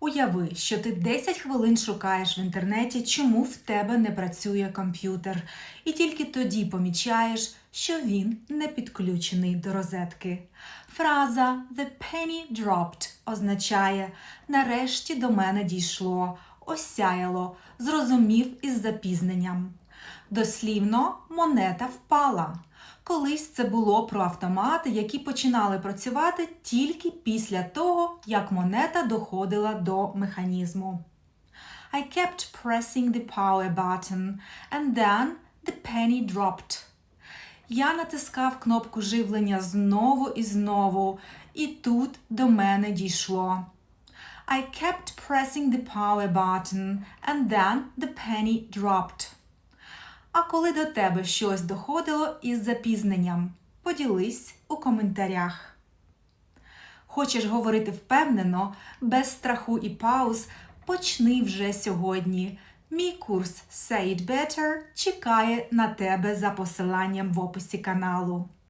Уяви, що ти 10 хвилин шукаєш в інтернеті, чому в тебе не працює комп'ютер, і тільки тоді помічаєш, що він не підключений до розетки. Фраза The penny dropped означає нарешті до мене дійшло, осяяло, зрозумів із запізненням. Дослівно монета впала. Колись це було про автомати, які починали працювати тільки після того, як монета доходила до механізму. I kept pressing the power button and then the penny dropped. Я натискав кнопку живлення знову і знову, і тут до мене дійшло. I kept pressing the power button and then the penny dropped. А коли до тебе щось доходило із запізненням, поділись у коментарях. Хочеш говорити впевнено, без страху і пауз, почни вже сьогодні. Мій курс Say It Better чекає на тебе за посиланням в описі каналу.